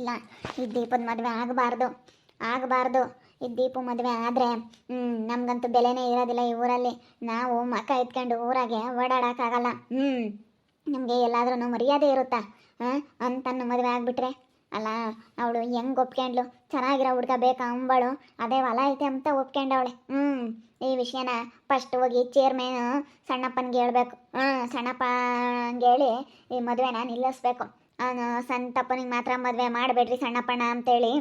ಇಲ್ಲ, ಈ ದೀಪದ ಮದುವೆ ಆಗಬಾರ್ದು ಆಗಬಾರ್ದು. ಈ ದೀಪ ಮದುವೆ ಆದರೆ ನಮಗಂತೂ ಬೆಲೆನೇ ಇರೋದಿಲ್ಲ ಈ ಊರಲ್ಲಿ. ನಾವು ಮಕ್ಕ ಎತ್ಕೊಂಡು ಊರಾಗೆ ಓಡಾಡೋಕ್ಕಾಗಲ್ಲ. ಹ್ಞೂ ನಮಗೆ ಎಲ್ಲಾದ್ರೂ ಮರ್ಯಾದೆ ಇರುತ್ತಾ? ಹಾಂ, ಅಂತನ್ನು ಮದುವೆ ಆಗಿಬಿಟ್ರೆ? ಅಲ್ಲ, ಅವಳು ಹೆಂಗೆ ಒಪ್ಕೊಂಡ್ಲು? ಚೆನ್ನಾಗಿರೋ ಹುಡ್ಗ ಬೇಕಾ ಅಂಬಳು. ಅದೇ ಹೊಲ ಐತೆ ಅಂತ ಒಪ್ಕೊಂಡವಳೆ. ಹ್ಞೂ ಈ ವಿಷಯನ ಫಸ್ಟ್ ಹೋಗಿ ಚೇರ್ಮೇನು ಸಣ್ಣಪ್ಪನಿಗೆ ಹೇಳ್ಬೇಕು. ಹ್ಞೂ ಸಣ್ಣಪ್ಪ ಹೇಳಿ ಈ ಮದುವೆನ ನಿಲ್ಲಿಸ್ಬೇಕು. ಅವನು ಸಂತಪ್ಪನಿಗೆ ಮಾತ್ರ ಮದುವೆ ಮಾಡಬೇಡ್ರಿ ಸಣ್ಣಪ್ಪಣ್ಣ ಅಂತೇಳಿ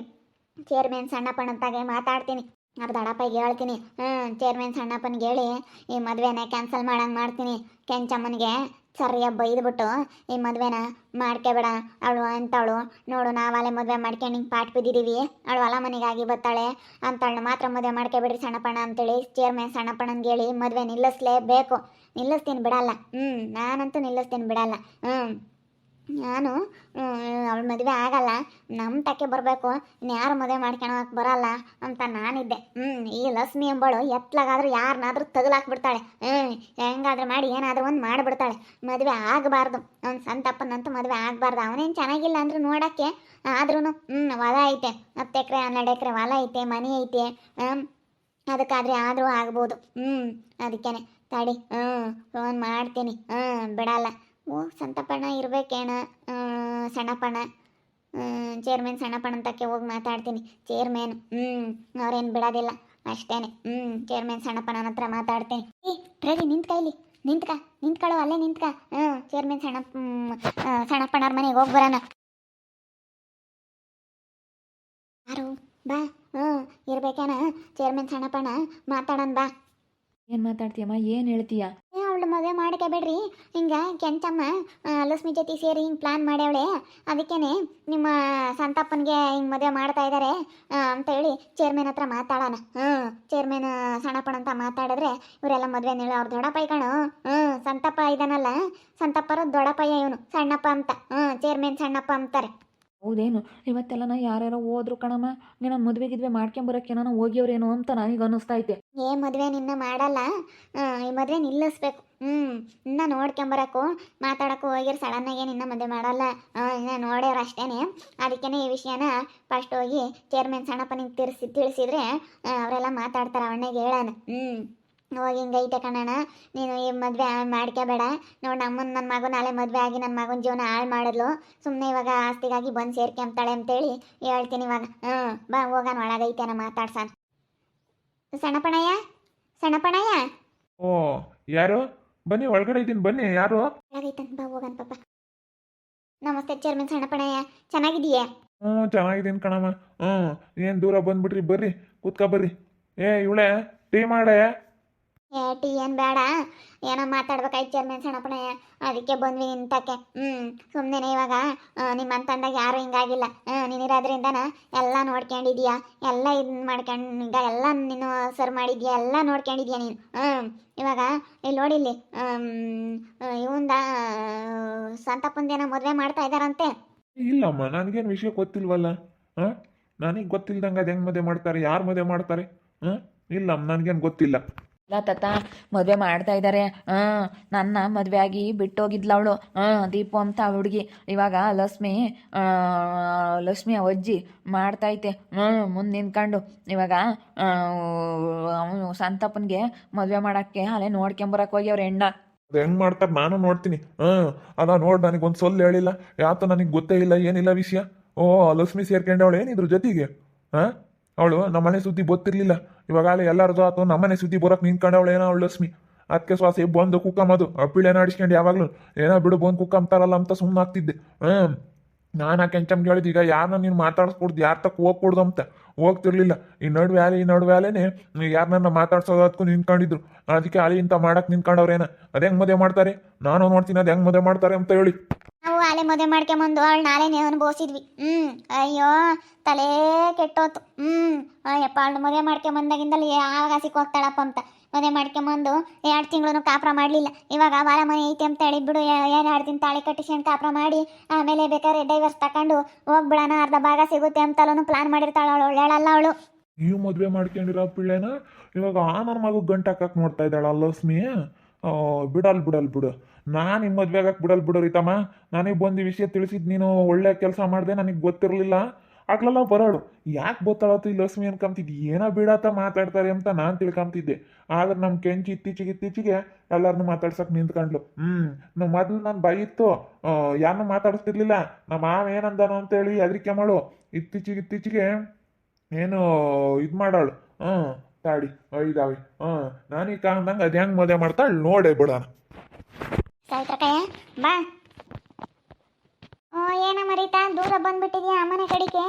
ಚೇರ್ಮನ್ ಸಣ್ಣಪ್ಪನಂತಾಗೆ ಮಾತಾಡ್ತೀನಿ. ಅವ್ರ ದಡಪ್ಪಗೆ ಹೇಳ್ತೀನಿ. ಹ್ಞೂ ಚೇರ್ಮನ್ ಸಣ್ಣಪ್ಪನಿಗೆ ಹೇಳಿ, ಈ ಮದುವೆನ ಕ್ಯಾನ್ಸಲ್ ಮಾಡಂಗೆ ಮಾಡ್ತೀನಿ. ಕೆಂಚಮ್ಮನಿಗೆ ಸರಿಯಾಗಿ ಬೈದ್ಬಿಟ್ಟು ಈ ಮದುವೆನ ಮಾಡ್ಕೋಬೇಡ ಅವಳು ಅಂತವಳು. ನೋಡು, ನಾವಲ್ಲೇ ಮದುವೆ ಮಾಡ್ಕೊಂಡು ಹಿಂಗೆ ಪಾಟ್ ಬಿದ್ದಿದ್ದೀವಿ ಅವಳು ಹೊಲ ಮನೆಗಾಗಿ ಬತ್ತಾಳೆ ಅಂತವಳನ್ನ ಮಾತ್ರ ಮದುವೆ ಮಾಡ್ಕೊಬೇಡ್ರಿ ಸಣ್ಣಪ್ಪಣ್ಣ ಅಂತೇಳಿ ಚೇರ್ಮನ್ ಸಣ್ಣಪ್ಪಣ್ಣನಿಗೆ ಹೇಳಿ ಮದುವೆ ನಿಲ್ಲಿಸ್ಲೇಬೇಕು. ನಿಲ್ಲಿಸ್ತೀನಿ ಬಿಡಲ್ಲ. ಹ್ಞೂ ನಾನಂತೂ ನಿಲ್ಲಿಸ್ತೀನಿ ಬಿಡಲ್ಲ. ಹ್ಞೂ ನಾನು ಅವ್ಳ ಮದುವೆ ಆಗಲ್ಲ. ನಮ್ಮ ತಕ್ಕೆ ಬರಬೇಕು. ಇನ್ಯಾರು ಮದುವೆ ಮಾಡ್ಕೊಳಕ್ಕೆ ಬರಲ್ಲ ಅಂತ ನಾನಿದ್ದೆ. ಹ್ಞೂ ಈ ಲಕ್ಷ್ಮಿ ಎಂಬಳು ಎತ್ಲಾಗಾದ್ರೂ ಯಾರನ್ನಾದ್ರೂ ತಗಲಾಕ್ಬಿಡ್ತಾಳೆ. ಹ್ಞೂ ಹೆಂಗಾದ್ರೂ ಮಾಡಿ, ಏನಾದರೂ ಒಂದು ಮಾಡಿಬಿಡ್ತಾಳೆ. ಮದುವೆ ಆಗಬಾರ್ದು. ಅವ್ನು ಸಂತಪ್ಪನಂತೂ ಮದುವೆ ಆಗಬಾರ್ದು. ಅವನೇನು ಚೆನ್ನಾಗಿಲ್ಲ ಅಂದ್ರೂ ನೋಡೋಕ್ಕೆ. ಆದ್ರೂ ಹ್ಞೂ ಹೊಲ ಐತೆ. ಹತ್ತು ಎಕರೆ, ಹನ್ನೆರಡು ಎಕರೆ ಹೊಲ ಐತೆ, ಮನೆ ಐತೆ. ಅದಕ್ಕಾದ್ರೆ ಆದರೂ ಆಗ್ಬೋದು. ಹ್ಞೂ ಅದಕ್ಕೇನೆ. ತಡಿ ಹ್ಞೂ ಫೋನ್ ಮಾಡ್ತೀನಿ. ಹ್ಞೂ ಬಿಡಲ್ಲ. ಓ ಸಂತಪಣ ಇರ್ಬೇಕೇನ? ಸಣ್ಣಪ್ಪಣ್ಣ. ಚೇರ್ಮನ್ ಸಣ್ಣಪ್ಪಣ್ಣ ಅಂತಕ್ಕೆ ಹೋಗಿ ಮಾತಾಡ್ತೀನಿ. ಚೇರ್ಮನ್ ಹ್ಞೂ ಅವ್ರೇನು ಬಿಡೋದಿಲ್ಲ. ಅಷ್ಟೇನೆ. ಹ್ಞೂ ಚೇರ್ಮನ್ ಸಣ್ಣಪ್ಪನ ಹತ್ರ ಮಾತಾಡ್ತೀನಿ. ಏ ರವಿ ನಿಂತ್ಕ ಇಲ್ಲಿ. ನಿಂತ್ಕ ನಿಂತ್ಕೊಳ್ಳೋ ಅಲ್ಲೇ ನಿಂತ್ಕ. ಹ್ಞೂ ಚೇರ್ಮನ್ ಸಣ್ಣ ಸಣ್ಣಪ್ಪನವ್ರ ಮನೆಗೆ ಹೋಗಿ ಬರೋಣ. ಯಾರು? ಬಾ ಹ್ಞೂ ಇರ್ಬೇಕೇನ? ಚೇರ್ಮನ್ ಸಣ್ಣಪ್ಪಣ್ಣ ಮಾತಾಡೋಣ ಬಾ. ಏನು ಮಾತಾಡ್ತೀಯಮ್ಮ? ಏನು ಹೇಳ್ತೀಯ? ಅವಳು ಮದುವೆ ಮಾಡ್ಕೋಬೇಡ್ರಿ ಹಿಂಗೆ ಕೆಂಚಮ್ಮ ಲಕ್ಷ್ಮಿ ಜೊತೆ ಸೇರಿ ಹಿಂಗೆ ಪ್ಲಾನ್ ಮಾಡ್ಯಾವಳೆ. ಅದಕ್ಕೇನೆ ನಿಮ್ಮ ಸಂತಪ್ಪನಿಗೆ ಹಿಂಗೆ ಮದುವೆ ಮಾಡ್ತಾ ಇದ್ದಾರೆ ಅಂತೇಳಿ ಚೇರ್ಮನ್ ಹತ್ರ ಮಾತಾಡೋಣ. ಹ್ಞೂ ಚೇರ್ಮನ್ ಸಣ್ಣಪ್ಪನ ಅಂತ ಮಾತಾಡಿದ್ರೆ ಇವರೆಲ್ಲ ಮದುವೆ ನಿಲ್ಲ ಅವ್ರ ದೊಡ್ಡಪ್ಪ ಕಣು. ಹ್ಞೂ ಸಂತಪ್ಪ ಇದಾನಲ್ಲ, ಸಂತಪ್ಪರ ದೊಡ್ಡಪ್ಪಯ್ಯ ಇವನು, ಸಣ್ಣಪ್ಪ ಅಂತ. ಹ್ಞೂ ಚೇರ್ಮನ್ ಸಣ್ಣಪ್ಪ ಅಂತಾರೆ. ಹೌದೇನು? ಇವತ್ತೆಲ್ಲ ಯಾರ್ಯಾರೋ ಹೋದ್ರು ಕಣಮ್ಮ, ನಿನ್ನ ಮದುವೆ ಗಿದ್ವೆ ಮಾಡ್ಕೊಂಬರಕ್ಕೆ ನಾನು ಹೋಗ್ಯವ್ರೇನೋ ಅಂತ ನನಗೆ ಅನ್ನಿಸ್ತಾ ಐತೆ ಏ ಮದುವೆ ನಿನ್ನ ಮಾಡಲ್ಲ. ಈ ಮದುವೆ ನಿಲ್ಲಿಸ್ಬೇಕು. ಹ್ಞೂ ಇನ್ನ ನೋಡ್ಕೊಂಬರಕ್ಕೂ, ಮಾತಾಡಕ್ಕೂ ಹೋಗಿರ್ ಸಡನ್ನಾಗೆ ನಿನ್ನ ಮದುವೆ ಮಾಡಲ್ಲ. ಇನ್ನ ನೋಡ್ಯಾರ ಅಷ್ಟೇನೆ. ಅದಕ್ಕೇನೆ ಈ ವಿಷಯನ ಫಸ್ಟ್ ಹೋಗಿ ಚೇರ್ಮನ್ ಸಣ್ಣಪ್ಪನಿಗೆ ತಿಳಿಸಿ ತಿಳಿಸಿದ್ರೆ ಅವರೆಲ್ಲ ಮಾತಾಡ್ತಾರೆ ಅವಣ್ಣಗೆ ಹೇಳಾನ ಹ್ಞೂ ಹೋಗಿ ಹಿಂಗೈತೆ ಕಣಣ್ಣ. ನೀನು ಈ ಮದುವೆ ಮಾಡ್ಕೋಬೇಡ ನೋಡಿ ನಮ್ಮನ್ನ ನನ್ನ ಮಗನ ನಾಳೆ ಮದುವೆ ಆಗಿ ನನ್ನ ಮಗನ ಜೀವನ ಹಾಳು ಮಾಡಿದ್ಲು. ಸುಮ್ಮನೆ ಇವಾಗ ಆಸ್ತಿಗಾಗಿ ಬಂದು ಸೇರ್ಕೊಂತಾಳೆ ಅಂತೇಳಿ ಹೇಳ್ತೀನಿ ಇವಾಗ. ಹ್ಞೂ ಬಾ ಹೋಗೋಣ ಒಳಗೈತೆ ನಾ ಮಾತಾಡ್ಸಣ ಸಣ್ಣಪಣಯ್ಯ? ಸಣ್ಣಪಣಯ್ಯ? ಓ ಯಾರು? ಬನ್ನಿ ಒಳಗಡೆ ಇದ್ದೀನಿ ಬನ್ನಿ ಯಾರು? ಒಳಗೈತನ್ ಬಾ ಹೋಗನ್ ಪಾಪ. ನಮಸ್ತೆ ಚೇರ್ಮನ್ ಸಣ್ಣಪಣಯ್ಯ. ಚೆನ್ನಾಗಿದೀಯಾ ಹ್ಞೂ ಚೆನ್ನಾಗಿದ್ದೀನಿ ಕಣಮ್ಮ. ಹ್ಞೂ ಏನು ದೂರ ಬಂದ್ಬಿಟ್ರಿ ಬರ್ರಿ ಕೂತ್ಕೊ ಬರ್ರಿ. ಏ ಇವಳೆ ಟೀ ಮಾಡೆ. ಏ, ಟೀ ಏನು ಬೇಡ. ಏನೋ ಮಾತಾಡ್ಬೇಕಾಯ್ತು ಚೇರ್ಮನ್ ಸಣ್ಣಪ್ಪಣಯ್ಯ ಅದಕ್ಕೆ ಬಂದ್ವಿ ನಿಂತಕ್ಕೆ. ಹ್ಞೂ ಸುಮ್ಮನೆ ಇವಾಗ. ನಿಮ್ಮ ಅಂತಂದಾಗ ಯಾರು ಹಿಂಗಾಗಿಲ್ಲ. ನೀನಿರೋದ್ರಿಂದನ ಎಲ್ಲ ನೋಡ್ಕೊಂಡಿದ್ಯಾ? ಎಲ್ಲ ಇದು ಮಾಡ್ಕೊಂಡು ಈಗ ಎಲ್ಲ ನೀನು ಸರ್ ಮಾಡಿದ್ಯಾ? ಎಲ್ಲ ನೋಡ್ಕೊಂಡಿದ್ಯಾ ನೀನು? ಹ್ಞೂ ಇವಾಗ ಇಲ್ಲಿ ನೋಡಿಲ್ಲಿ ಇವಂದ ಸಂತಪ್ಪಂದೇನೋ ಮದುವೆ ಮಾಡ್ತಾ ಇದ್ದಾರಂತೆ. ಇಲ್ಲಮ್ಮ, ನನಗೇನು ವಿಷಯ ಗೊತ್ತಿಲ್ವಲ್ಲ? ಹಾಂ ನನಗೆ ಗೊತ್ತಿಲ್ದಂಗೆ ಅದು ಹೆಂಗೆ ಮದುವೆ ಮಾಡ್ತಾರೆ? ಯಾರು ಮದುವೆ ಮಾಡ್ತಾರೆ? ಹಾಂ ಇಲ್ಲಮ್ಮ, ನನಗೇನು ಗೊತ್ತಿಲ್ಲ. ಇಲ್ಲ ತಾತ, ಮದುವೆ ಮಾಡ್ತಾ ಇದ್ದಾರೆ ಹಾಂ ನನ್ನ ಮದುವೆ ಆಗಿ ಬಿಟ್ಟೋಗಿದ್ಲು ಅವಳು. ಹಾಂ ದೀಪು ಅಂತ ಹುಡುಗಿ. ಇವಾಗ ಲಕ್ಷ್ಮಿ ಲಕ್ಷ್ಮಿ ಅಜ್ಜಿ ಮಾಡ್ತೈತೆ ಹ್ಞೂ ಮುಂದೆ ನಿಂತ್ಕೊಂಡು. ಇವಾಗ ಅವನು ಸಂತಪ್ಪನಿಗೆ ಮದುವೆ ಮಾಡೋಕ್ಕೆ, ಅಲ್ಲೇ ನೋಡ್ಕೊಂಬರಕ್ಕೆ ಅವ್ರ ಹೆಣ್ಣ. ಹೆಂಗೆ ಮಾಡ್ತಾರೆ? ನಾನು ನೋಡ್ತೀನಿ. ಹಾಂ ಅದ ನೋಡ್, ನನಗೆ ಒಂದು ಸೊಲ್ಲು ಹೇಳಿಲ್ಲ. ಯಾತ ನನಗೆ ಗೊತ್ತೇ ಇಲ್ಲ, ಏನಿಲ್ಲ ವಿಷಯ. ಓ, ಲಕ್ಷ್ಮಿ ಸೇರ್ಕೊಂಡವಳು ಏನಿದ್ರು ಜೊತೆಗೆ? ಹಾಂ, ಅವಳು ನಮ್ಮನೆ ಸುದ್ದಿ ಗೊತ್ತಿರಲಿಲ್ಲ. ಇವಾಗಲೇ ಎಲ್ಲರದು ಆತು, ನಮ್ಮನೆ ಸುದ್ದಿ ಬರೋಕೆ ನಿಂತ್ಕೊಂಡವಳು ಏನೋ ಅವಳು ಲಕ್ಷ್ಮಿ. ಅದಕ್ಕೆ ಸ್ವಾಸಿ, ಬಂದು ಕುಕ್ಕಮ್ಮದು ಅಪ್ಪಿಳೇನ ಆಡಿಸ್ಕೊಂಡು ಯಾವಾಗಲೂ, ಏನೋ ಬಿಡು ಬಂದು ಕುಕ್ಕಂತಾರಲ್ಲ ಅಂತ ಸುಮ್ಮನೆ ಆಗ್ತಿದ್ದೆ. ಹ್ಞೂ ನಾನು ಆ ಕೆಂಚಮ್ಗೆ ಹೇಳಿದ್ ಈಗ ಯಾರನ್ನ ನೀನು ಮಾತಾಡ್ಸ್ಕೊಡ್ದು, ಯಾರ ತಕ್ಕ ಹೋಗ್ಕೊಡ್ದು ಅಂತ. ಹೋಗ್ತಿರ್ಲಿಲ್ಲ. ಈ ನಡುವೆ ಅಲ್ಲಿ, ಈ ನಡುವೆ ಅಲೆನೇ ಯಾರನ್ನ ಮಾತಾಡ್ಸೋದಕ್ಕೂ ನಿಂತ್ಕೊಂಡಿದ್ರು. ಅದಕ್ಕೆ ಅಲಿ ಇಂತ ಮಾಡಕ್ ನಿಂತ್ಕೊಂಡವ್ರೇನ? ಅದು ಹೆಂಗೆ ಮದುವೆ ಮಾಡ್ತಾರೆ? ನಾನು ನೋಡ್ತೀನಿ, ಅದು ಹೆಂಗೆ ಮದುವೆ ಮಾಡ್ತಾರೆ ಅಂತ ಹೇಳಿ. ನಾವು ಆಲೆ ಮದುವೆ ಮಾಡ್ಕೊಂಬಂದು ಅವಳು ನಾಳೆನೇ ಅನುಭವಿಸಿದ್ವಿ. ಹ್ಞೂ ಅಯ್ಯೋ, ತಲೆ ಕೆಟ್ಟೋತು. ಹ್ಞೂ ಅಯ್ಯಪ್ಪ ಅವಳು ಮದುವೆ ಮಾಡ್ಕೊಂಬಂದಾಗಿಂದಲೇ ಯಾವಾಗ ಸಿಕ್ಕೋಗ್ತಾಳಪ್ಪ ಅಂತ. ಮದುವೆ ಮಾಡ್ಕೊಂಬಂದು ಎರಡು ತಿಂಗಳು ಕಾಪ್ರ ಮಾಡಲಿಲ್ಲ. ಇವಾಗ ಬಾಳ ಮನೆ ಐತೆ ಅಂತ ಹೇಳಿ ಬಿಡು ಎರಡು ದಿನ ತಾಳಿ ಕಟ್ಟಿಸ್ಕೊಂಡು ಕಾಪ್ರ ಮಾಡಿ, ಆಮೇಲೆ ಬೇಕಾದ್ರೆ ಡೈವರ್ಸ್ ತಗೊಂಡು ಹೋಗ್ಬಿಡೋಣ, ಅರ್ಧ ಭಾಗ ಸಿಗುತ್ತೆ ಅಂತಲೂ ಪ್ಲಾನ್ ಮಾಡಿರ್ತಾಳೆ ಅವಳು. ಹೇಳಲ್ಲ ಅವಳು. ನೀವು ಮದುವೆ ಮಾಡ್ಕೊಂಡಿರೋ ಪಿಳ್ಳೆನ ಇವಾಗ ಆ ನನ್ನ ಮಗು ಗಂಟು ಹಾಕಕ್ಕೆ ನೋಡ್ತಾ ಇದ್ದಾಳೆ ಲಕ್ಷ್ಮಿ ಬಿಡಲ್ ಬಿಡಲ್, ಬಿಡು. ನಾನು ನಿಮ್ಮ ಮದ್ವೆ ಆಗಕ್ಕೆ ಬಿಡಲ್, ಬಿಡು ರೀತಮ್ಮ. ನನಗೆ ಬಂದು ವಿಷಯ ತಿಳಿಸಿದ್ ನೀನು ಒಳ್ಳೆ ಕೆಲಸ ಮಾಡಿದೆ, ನನಗೆ ಗೊತ್ತಿರಲಿಲ್ಲ. ಆಗ್ಲೆಲ್ಲ ಬರೋಳು. ಯಾಕೆ ಗೊತ್ತಾಳತ್ತು ಈ ಲಕ್ಷ್ಮಿ ಅನ್ಕೊಂತಿದ್ದೆ? ಏನೋ ಬಿಡತ್ತ ಮಾತಾಡ್ತಾರೆ ಅಂತ ನಾನು ತಿಳ್ಕೊಂತಿದ್ದೆ ಆದ್ರೆ ನಮ್ಮ ಕೆಂಚಿ ಇತ್ತೀಚೆಗೆ ಇತ್ತೀಚೆಗೆ ಎಲ್ಲರನ್ನೂ ಮಾತಾಡ್ಸಕ್ ನಿಂತ್ಕೊಂಡ್ಲು ಹ್ಮ್ ನಮ್ಮ ಮೊದಲು ನನ್ನ ಇತ್ತು. ಯಾರನ್ನು ಮಾತಾಡಿಸ್ತಿರ್ಲಿಲ್ಲ. ನಮ್ಮ ಮಾವ ಏನಂದನು ಅಂತ ಹೇಳಿ ಅದಕ್ಕೆ ಮಾಡು. ಇತ್ತೀಚೆಗೆ ಇತ್ತೀಚೆಗೆ ಏನು ಇದು ಮಾಡಾಳು. ಹ್ಞೂ ತಾಡಿ ಇದಾವೆ. ಹ್ಞೂ ನಾನೀಗ ಕಾಣ್ದಂಗೆ ಅದು ಹೆಂಗೆ ಮದುವೆ ಮಾಡ್ತಾಳೆ ನೋಡೇ ಬಿಡೋಣ. ಸಾವಿತ್ರಕಯ್ಯ ಬಾ. ಓ ಏನ ಮರೀತಾ ದೂರ ಬಂದ್ಬಿಟ್ಟಿದ್ಯಾ, ಅಮ್ಮನ ಕಡಿಕೆ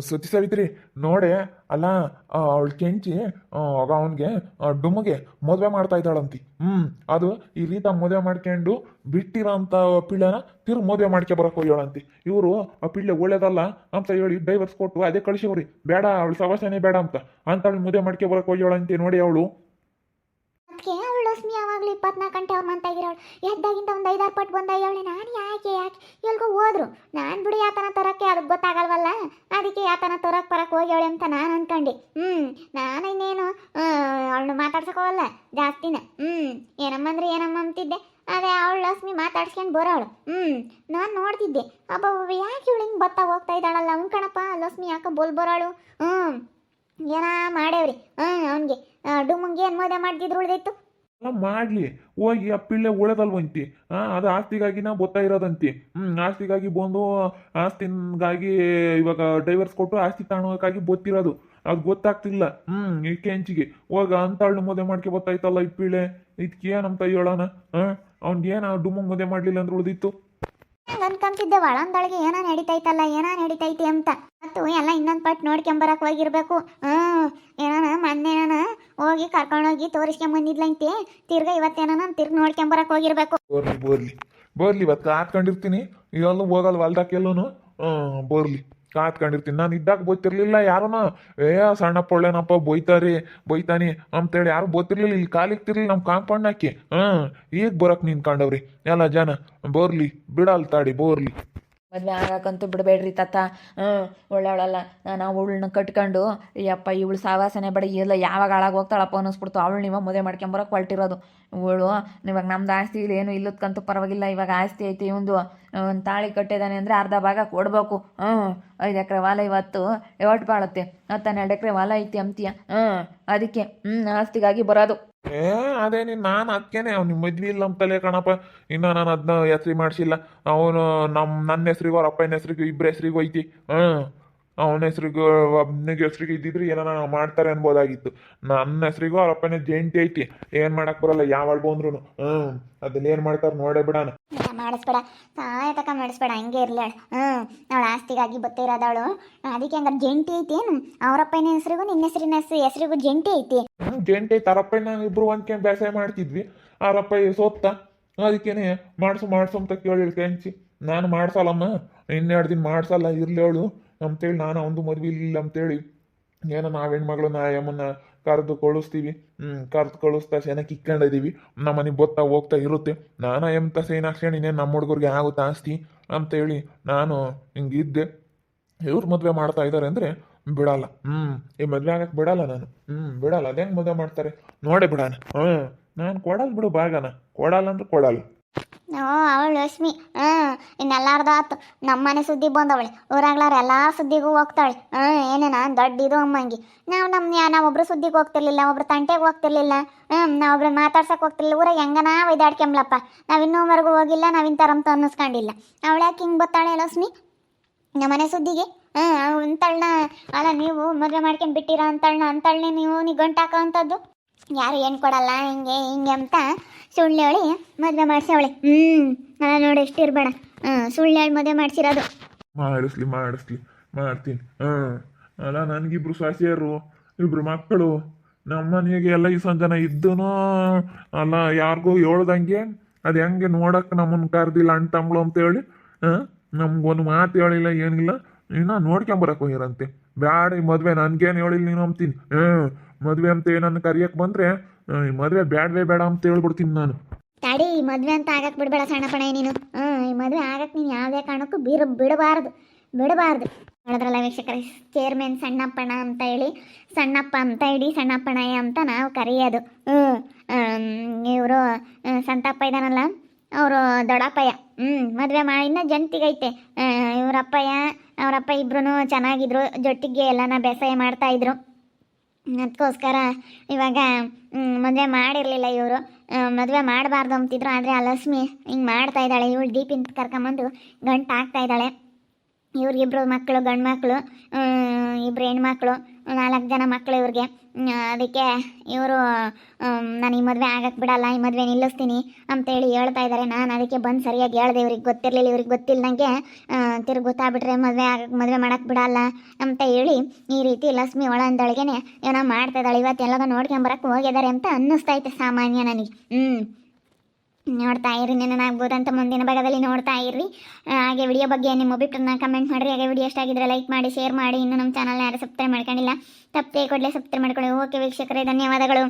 ಸತಿ ಸಾವಿತ್ರಿ, ನೋಡೆ, ಅಲ್ಲ ಅವಳು ಕೆಂಚಿ ಅವ ಅವನಿಗೆ ಡುಮ್ಮಗೆ ಮದುವೆ ಮಾಡ್ತಾ ಇದ್ದಾಳಂತಿ. ಹ್ಮ್, ಅದು ಈ ರೀತ ಮದುವೆ ಮಾಡ್ಕೊಂಡು ಬಿಟ್ಟಿರೋಂತ ಪಿಳ್ಳೆನ ತಿರು ಮದುವೆ ಮಾಡ್ಕೆ ಬರಕ್ ಹೋಗ್ಯಾಳಂತಿ. ಇವರು, ಆ ಪಿಳ್ಳೆ ಒಳ್ಳೇದಲ್ಲ ಅಂತ ಹೇಳಿ ಡೈವರ್ಸ್ ಕೊಟ್ಟು ಅದೇ ಕಳಿಸಿವ್ರಿ. ಬೇಡ, ಅವಳು ಸವಾಸನೇ ಬೇಡ ಅಂತ. ಅಂತ ಅವಳು ಮದುವೆ ಮಾಡ್ಕೆ ಬರಕ್ ಹೋಗ್ಯಾಳಂತಿ ನೋಡಿ ಅವಳು. ಲಕ್ಷ್ಮಿ ಯಾವಾಗಲೂ ಇಪ್ಪತ್ನಾಲ್ಕು ಗಂಟೆ ಅವ್ರು ಮಂತ ಇರೋಳು. ಎದ್ದಾಗಿಂದ ಒಂದು ಐದಾರು ಪಟ್ಟು ಹೇಳಿ ನಾನು ಯಾಕೆ ಯಾಕೆ? ಎಲ್ಗೂ ಹೋದ್ರು. ನಾನು ಬಿಡು, ಯಾತನ ತರಕ್ಕೆ ಅದಕ್ಕೆ ಗೊತ್ತಾಗಲ್ವಲ್ಲ? ಅದಕ್ಕೆ ಯಾತನ ತರಕ್ಕೆ ಬರಕ್ಕೆ ಹೋಗ್ಯವಳೆ ಅಂತ ನಾನು ಅನ್ಕೊಂಡೆ. ಹ್ಞೂ ನಾನು ಇನ್ನೇನು ಅವಳನ್ನ ಮಾತಾಡ್ಸೋಕೋವಲ್ಲ ಜಾಸ್ತಿನ. ಹ್ಞೂ ಏನಮ್ಮ ಅಂದ್ರೆ ಏನಮ್ಮ ಅಂತಿದ್ದೆ. ಅದೇ ಅವಳು ಲಕ್ಷ್ಮಿ ಮಾತಾಡ್ಸ್ಕೊಂಡು ಬರೋಳು. ಹ್ಞೂ ನಾನು ನೋಡ್ತಿದ್ದೆ. ಅಬ್ಬ ಯಾಕೆ ಇವಳು ಹಿಂಗೆ ಬತ್ತಾ ಹೋಗ್ತಾ ಇದ್ದಾಳಲ್ಲ? ಅವ್ನು ಕಣಪ್ಪ ಲಕ್ಷ್ಮಿ ಯಾಕೆ ಬೋಲ್ ಬರೋಳು? ಹ್ಞೂ ಏನ ಮಾಡೇವ್ರಿ ಹ್ಞೂ ಅವನಿಗೆ ಡುಮ್ಮಂಗೆ ಏನು ಮಾಡ್ತಿದ್ರು ಉಳ್ದಿತ್ತು. ಮಾಡ್ಲಿ. ಹೋಗಿ ಆ ಪಿಳ್ಳೆ ಉಳದಲ್ವಂತಿ ಆ, ಅದು ಆಸ್ತಿಗಾಗಿನ ಗೊತ್ತಾ ಇರೋದಂತಿ. ಹ್ಮ್, ಆಸ್ತಿಗಾಗಿ ಬಂದು ಆಸ್ತಿಗಾಗಿ ಇವಾಗ ಡೈವರ್ಸ್ ಕೊಟ್ಟು ಆಸ್ತಿ ತಾಣಕ್ಕಾಗಿ ಗೊತ್ತಿರೋದು ಅದು ಗೊತ್ತಾಗ್ತಿಲ್ಲ. ಹ್ಮ್, ಈ ಕೆಂಚಿಗೆ. ಹೋಗ ಅಂತಾಳು ಮದುವೆ ಮಾಡ್ಕೆ ಗೊತ್ತಾಯ್ತಲ್ಲ ಈ ಪಿಳ್ಳೆ. ಇದಕ್ಕೆ ಏನಂತ ಹೇಳೋಣ ಹಾ ಅವ್ನ್ ಏನ ಡುಮ್ಮಂಗ್ ಮದುವೆ ಮಾಡ್ಲಿಲ್ಲ ಅಂದ್ರೆ ಉಳ್ದಿತ್ತು? ಅನ್ಕೊಂತಿದ್ದೆ, ಒಳಂದೊಳಗೆ ಏನೋ ನಡೀತೈತಲ್ಲ, ಏನೋ ನಡೀತೈತಿ ಅಂತ. ಮತ್ತು ಎಲ್ಲ ಇನ್ನೊಂದು ಪಟ್ಟು ನೋಡ್ಕೊಂಬರಕ್ಕೆ ಹೋಗಿರ್ಬೇಕು. ಹ್ಞೂ, ಏನಾನ ಮೊನ್ನೆನ ಹೋಗಿ ಕರ್ಕೊಂಡೋಗಿ ತೋರಿಸ್ಕೊಂಬಂದಿದ್ಲಂತೆ ತಿರ್ಗ ಇವತ್ತೇನಾನ ತಿರ್ಗಿ ನೋಡ್ಕೊಂಬರಕ್ಕೆ ಹೋಗಿರ್ಬೇಕು. ಬರ್ಲಿ ಬರ್ಲಿ. ಬರ್ಲಿ, ಇವತ್ತು ಹಾಕೊಂಡಿರ್ತೀನಿ ಎಲ್ಲೂ ಹೋಗಲ್ವ ಹೊಲ್ದಾಕೆಲ್ಲೂ ಹ್ಮ್ ಬರ್ಲಿ. ಕಾತ್ಕೊಂಡಿರ್ತೀನಿ. ನಾನು ಇದ್ದಾಗ ಬೋತಿರ್ಲಿಲ್ಲ ಯಾರನ? ಏ ಸಣ್ಣ ಪೊಳ್ಳೆನಪ್ಪ ಬೈತಾರಿ ಬೈತಾನಿ ಅಂತೇಳಿ ಯಾರು ಗೊತ್ತಿರ್ಲಿಲ್ಲ ಇಲ್ಲಿ ಕಾಲಿಕ್ತಿರ್ಲಿಲ್ಲ ನಮ್ಮ ಕಾಂಪೌಂಡ್ ಹಾಕಿ ಹಾಂ ಈಗ ಬರಕ್ ನಿಂತ್ಕೊಂಡವ್ರಿ. ಎಲ್ಲ ಜನ, ಬೋರ್ಲಿ, ಬಿಡಲ್ ತಾಡಿ, ಬರ್ಲಿ. ಮದುವೆ ಆಗಾಕಂತೂ ಬಿಡಬೇಡ್ರಿ ತಾತ. ಹ್ಞೂ ಒಳ್ಳೆಯವಳಲ್ಲ ನಾವು ಅವಳನ್ನ ಕಟ್ಕೊಂಡು, ಯಪ್ಪ, ಇವಳು ಸಾವಾಸನೆ ಬಡ, ಇಲ್ಲ, ಯಾವಾಗ ಹಾಳಾಗಿ ಹೋಗ್ತಾಳಪ್ಪ ಅನ್ನಿಸ್ಬಿಡ್ತು. ಅವಳು ನೀವು ಮದುವೆ ಮಾಡ್ಕೊಂಬರೋಕೆ ಹೊರಟಿರೋದು. ಇವಳು, ಇವಾಗ ನಮ್ದು ಆಸ್ತಿ ಇಲ್ಲ, ಏನು ಇಲ್ಲದಕ್ಕಂತೂ ಪರವಾಗಿಲ್ಲ, ಇವಾಗ ಆಸ್ತಿ ಐತಿ, ಇವಂದು ಒಂದು ತಾಳಿ ಕಟ್ಟಿದಾನೆ ಅಂದರೆ ಅರ್ಧ ಭಾಗ ಕೊಡಬೇಕು. ಹ್ಞೂ, ಐದು ಎಕರೆ ಹೊಲ ಇವತ್ತು ಎವಟ್ ಬಾಳುತ್ತೆ? ಹತ್ತನ್ನೆರಡು ಎಕರೆ ಹೊಲ ಐತಿ ಅಂತೀಯ? ಹ್ಞೂ, ಅದಕ್ಕೆ ಹ್ಞೂ ಆಸ್ತಿಗಾಗಿ ಬರೋದು. ಏ ಅದೇನಿ ನಾನು ಅದಕ್ಕೇನೆ ಅವ್ನು ಮದ್ವೆ ಇಲ್ಲ ತಲೆ ಕಣಪ್ಪ. ಇನ್ನು ನಾನು ಅದನ್ನ ಹೆಸ್ರಿ ಮಾಡಿಸಿಲ್ಲ. ಅವನು ನಮ್ಮ ನನ್ನ ಹೆಸ್ರಿಗೋ ಅವ್ರ ಅಪ್ಪನ ಹೆಸ್ರಿಗೂ ಇಬ್ಬರ ಹೆಸ್ರಿಗೂ ಐತಿ. ಹಾಂ ಅವನ ಹೆಸರಿಗೂ ಒಬ್ಬನಿಗೆ ಹೆಸ್ರಿಗೆ ಇದ್ದಿದ್ರೆ ಏನಾನ ಮಾಡ್ತಾರೆ ಅನ್ಬೋದಾಗಿತ್ತು. ನನ್ನ ಹೆಸರಿಗೂ ಅವ್ರ ಅಪ್ಪನೇ ಜಯಂತಿ ಐತಿ. ಏನು ಮಾಡಕ್ ಬರಲ್ಲ ಯಾವಾಗ ಅಂದ್ರು ಹ್ಞೂ ಅದನ್ನ ಏನು ಮಾಡ್ತಾರೆ ನೋಡೇ ಬಿಡಾನ ಮಾಡಿಸ್ಬೇಡ. ಸಾಯತಕ ಮಾಡಿಸ್ಬೇಡ ಹಂಗೆ ಇರ್ಲಿ ಹ್ಞೂ ಅವಳ ಆಸ್ತಿಗಾಗಿ ಬತ್ತಿರೋದವಳು ಅದಕ್ಕೆ ಹಂಗಾರೆ ಜಂಟಿ ಐತಿ ಏನು? ಅವರಪ್ಪನ ಹೆಸರಿಗೂ ನಿನ್ನ ಹೆಸರಿನ ಹೆಸರು ಹೆಸರಿಗೂ ಜಂಟಿ ಐತಿ. ಜಂಟಿ ಐತಿ. ಅವರಪ್ಪ ನಾನು ಇಬ್ರು ಒಂದ್ಕೇನ್ ಬೇಸಾಯ ಮಾಡ್ತಿದ್ವಿ. ಅವರಪ್ಪ ಸೋತ್ತ? ಅದಕ್ಕೇನೆ ಮಾಡಿಸು ಮಾಡಿಸು ಅಂತ ಕೇಳಿ ಕೆಂಚಿ. ನಾನು ಮಾಡ್ಸಲ್ಲಮ್ಮ? ಇನ್ನೆರಡು ದಿನ ಮಾಡ್ಸಲ್ಲ ಇರ್ಲಿ ಅವಳು. ಅಂತೇಳಿ ನಾನು ಅವನದು ಮದುವೆ ಇಲ್ಲ ಅಂತೇಳಿ ಏನೋ ನಾವು ಹೆಣ್ಮಗಳು ನಾ ಯಮ್ಮನ ಕರೆದು ಕಳಿಸ್ತೀವಿ. ಹ್ಞೂ ಕರೆದು ಕಳಿಸ್ತಾ ಸೇನಕ್ಕೆ ಕಿಕ್ಕೊಂಡಿದೀವಿ ನಮ್ಮ ಮನೆಗೆ ಬತ್ತಾ ಹೋಗ್ತಾ ಇರುತ್ತೆ. ನಾನು ಎಂತ ಸೇನಾಕ್ಷಣ ಇನ್ನೇನು ನಮ್ಮ ಹುಡುಗರಿಗೆ ಆಗುತ್ತೆ ಆಸ್ತಿ ಅಂತೇಳಿ ನಾನು ಹಿಂಗಿದ್ದೆ. ಇವ್ರು ಮದುವೆ ಮಾಡ್ತಾ ಇದ್ದಾರೆ ಅಂದರೆ ಬಿಡಲ್ಲ. ಹ್ಞೂ ಈ ಮದುವೆ ಆಗಕ್ಕೆ ಬಿಡಲ್ಲ ನಾನು. ಹ್ಞೂ ಬಿಡಲ್ಲ. ಅದೇ ಮದುವೆ ಮಾಡ್ತಾರೆ? ನೋಡೇ ಬಿಡಾನ ಹ್ಞೂ ನಾನು ಕೊಡಲ್ಲ ಬಿಡು ಭಾಗನ. ಕೊಡಲ್ಲ ಅಂದ್ರೆ ಕೊಡಲ್ಲ. ಓ ಅವಳು ಲಕ್ಷ್ಮಿ. ಹ್ಞೂ, ಇನ್ನೆಲ್ಲಾರ್ದು ಆತು. ನಮ್ಮ ಮನೆ ಸುದ್ದಿ ಬಂದವಳೆ. ಊರಾಗ್ಲಾರ ಎಲ್ಲ ಸುದ್ದಿಗೂ ಹೋಗ್ತಾಳೆ. ಹ್ಞೂ, ಏನೇನ? ದೊಡ್ಡ ಇದು ಅಮ್ಮಂಗಿ. ನಾವು ನಮ್ಮ ನಾವೊಬ್ರು ಸುದ್ದಿಗೆ ಹೋಗ್ತಿರ್ಲಿಲ್ಲ ಒಬ್ರು ತಂಟೆಗೆ ಹೋಗ್ತಿರ್ಲಿಲ್ಲ. ಹ್ಞೂ ನಾವೊಬ್ರು ಮಾತಾಡ್ಸಕ್ಕೆ ಹೋಗ್ತಿರ್ಲಿಲ್ಲ. ಊರಾಗ ಹೆಂಗನ ಒಯ್ದಾಡ್ಕೆಂಬ್ಲಪ್ಪ ನಾವು ಇನ್ನೂವರೆಗೂ ಹೋಗಿಲ್ಲ, ನಾವು ಇಂಥರಂತ ಅನ್ನಿಸ್ಕೊಂಡಿಲ್ಲ. ಅವಳ್ಯಾಕೆ ಹಿಂಗೆ ಬತ್ತಾಳೆ ಲಕ್ಷ್ಮಿ? ನಮ್ಮನೆ ಸುದ್ದಿಗೆ? ಹ್ಞೂ ಅಂತಳ್ನ, ಅಲ್ಲ, ನೀವು ಮದುವೆ ಮಾಡ್ಕೊಂಡು ಬಿಟ್ಟಿರ ಅಂತಳ್ನ, ಅಂತಳ್ನೆ ನೀವು ನೀ ಗಂಟಾಕ ಅಂಥದ್ದು ಯಾರು ಏನು ಕೊಡಲ್ಲ, ಹಿಂಗೆ ಹಿಂಗೆ ಅಂತ. ಸುಳ್ಳು ಹೇಳಿ ಮದುವೆ ಮಾಡಿಸವಳೆ. ಹ್ಞೂ ನಾನು ನೋಡಿ ಎಷ್ಟು ಇರಬೇಡ. ಹ್ಞೂ ಸುಳ್ಳು ಹೇಳಿ ಮಾಡಿಸಿರೋದು. ಮಾಡಿಸ್ಲಿ ಮಾಡಿಸ್ಲಿ, ಮಾಡ್ತೀನಿ. ಹಾಂ ಅಲ್ಲ, ನನಗಿಬ್ರು ಸಾಸಿಯರು, ಇಬ್ರು ಮಕ್ಕಳು ನಮ್ಮ ಮನೆಗೆ ಎಲ್ಲ ಈ ಸಂಜನ ಇದ್ದನು, ಅಲ್ಲ, ಯಾರಿಗೂ ಹೇಳ್ದಂಗೆ, ಅದು ಹೆಂಗೆ ನೋಡಕ್ಕೆ ನಮ್ಮನ್ನು ಕರ್ದಿಲ್ಲ ಅಣ್ಣ ತಮ್ಮಳು ಅಂತೇಳಿ ಹಾಂ ನಮ್ಗೊಂದು ಮಾತು ಹೇಳಿಲ್ಲ, ಏನಿಲ್ಲ. ಇನ್ನ ನೋಡ್ಕೊಂಬರಕ್ಕೆ ಹೋಗಿರಂತೆ ಬ್ಯಾಡ ಈ ಮದುವೆ, ನನ್ಗೇನು ಹೇಳಿಲ್ಲ ನೀನು ಅಂತೀನಿ. ಹಾಂ ಮದುವೆ ಅಂತ ಏನನ್ನ ಕರಿಯಕ್ ಬಂದ್ರೆ ಮದುವೆ ಬ್ಯಾಡವೇ ಬೇಡ ಅಂತ ಹೇಳ್ಬಿಡ್ತೀನಿ ನಾನು. ತಡಿ, ಈ ಮದುವೆ ಅಂತ ಆಗಕ್ಕೆ ಬಿಡಬೇಡ ಸಣ್ಣ ಪಣ ನೀನು. ಹ್ಮ್ ಈ ಮದ್ವೆ ಆಗಕ್ಕೆ ನೀನು ಯಾವ್ದೇ ಕಾರಣಕ್ಕೂ ಬೀರ, ಬಿಡಬಾರ್ದು ಬಿಡಬಾರ್ದು. ನೋಡಿದ್ರಲ್ಲ ವೀಕ್ಷಕರೇ ಚೇರ್ಮನ್ ಸಣ್ಣಪ್ಪಣ ಅಂತ ಹೇಳಿ, ಸಣ್ಣಪ್ಪ ಅಂತ ಇಡೀ ಸಣ್ಣಪ್ಪಣಯ್ಯ ಅಂತ ನಾವು ಕರೆಯೋದು. ಇವರು ಸಂತಪ್ಪ ಇದ್ದಾನಲ್ಲ, ಅವರು ದೊಡ್ಡಪ್ಪಯ್ಯ. ಹ್ಞೂ, ಮದುವೆ ಮಾಡಿ ಇನ್ನೂ ಜಂತಿಗೈತೆ ಇವರಪ್ಪಯ್ಯ, ಅವರಪ್ಪ ಇಬ್ರು ಚೆನ್ನಾಗಿದ್ರು, ಜೊಟ್ಟಿಗೆ ಎಲ್ಲನ ಬೇಸಾಯ ಮಾಡ್ತಾಯಿದ್ರು ಅದಕ್ಕೋಸ್ಕರ ಇವಾಗ ಮದುವೆ ಮಾಡಿರಲಿಲ್ಲ ಇವರು. ಮದುವೆ ಮಾಡಬಾರ್ದು ಅಂತಿದ್ರು, ಆದರೆ ಆ ಲಕ್ಷ್ಮಿ ಹಿಂಗೆ ಮಾಡ್ತಾ ಇದ್ದಾಳೆ. ಇವಳು ದೀಪಿನ ಕರ್ಕೊಂಬಂದು ಗಂಟು ಹಾಕ್ತಾ ಇದ್ದಾಳೆ. ಇವ್ರಿಗಿಬ್ರು ಮಕ್ಕಳು ಗಂಡು ಮಕ್ಕಳು ಇಬ್ಬರು ಹೆಣ್ಮಕ್ಳು. ನಾಲ್ಕು ಜನ ಮಕ್ಕಳು ಇವ್ರಿಗೆ. ಅದಕ್ಕೆ ಇವರು ನಾನು ಈ ಮದುವೆ ಆಗಕ್ಕೆ ಬಿಡಲ್ಲ, ಈ ಮದುವೆ ನಿಲ್ಲಿಸ್ತೀನಿ ಅಂತೇಳಿ ಹೇಳ್ತಾ ಇದ್ದಾರೆ ನಾನು ಅದಕ್ಕೆ ಬಂದು ಸರಿಯಾಗಿ ಹೇಳ್ದೆ, ಇವ್ರಿಗೆ ಗೊತ್ತಿರಲಿಲ್ಲ, ಇವ್ರಿಗೆ ಗೊತ್ತಿಲ್ಲದಂಗೆ ತಿರುಗಿ ಗೊತ್ತಾಗ್ಬಿಟ್ರೆ ಮದುವೆ ಆಗಕ್ಕೆ ಮದುವೆ ಮಾಡಕ್ಕೆ ಬಿಡಲ್ಲ ಅಂತ ಹೇಳಿ ಈ ರೀತಿ ಲಕ್ಷ್ಮಿ ಒಳಂದೊಳಗೇನೆ ಏನೋ ಮಾಡ್ತಾ ಇದ್ದಾಳೆ. ಇವತ್ತು ನೋಡ್ಕೊಂಡ್ ನೋಡ್ಕೊಂಬರಕ್ಕೆ ಹೋಗಿದ್ದಾರೆ ಅಂತ ಅನ್ನಿಸ್ತೈತೆ ಸಾಮಾನ್ಯ ನನಗೆ. ಹ್ಞೂ ನೋಡ್ತಾ ಇರಿ ಅಂತ ಮುಂದಿನ ಭಾಗದಲ್ಲಿ ನೋಡ್ತಾ ಇರ್ರಿ. ಹಾಗೆ ವಿಡಿಯೋ ಬಗ್ಗೆ ನಿಮ್ಮ ಅಭಿಪ್ರಾಯನ ಕಮೆಂಟ್ ಮಾಡಿರಿ. ಹಾಗೆ ವಿಡಿಯೋ ಎಷ್ಟಾಗಿದ್ರೆ ಲೈಕ್ ಮಾಡಿ ಶೇರ್ ಮಾಡಿ. ಇನ್ನು ನಮ್ಮ ಚಾನಲ್ನ ಯಾರು ಸಬ್ಸ್ಕ್ರೈಬ್ ಮಾಡ್ಕೊಂಡಿಲ್ಲ ತಪ್ಪೇ ಕೊಡಲೇ ಸಬ್ಸ್ಕ್ರೈಬ್ ಮಾಡ್ಕೊಳ್ಳಿ. ಓಕೆ ವೀಕ್ಷಕರೇ, ಧನ್ಯವಾದಗಳು.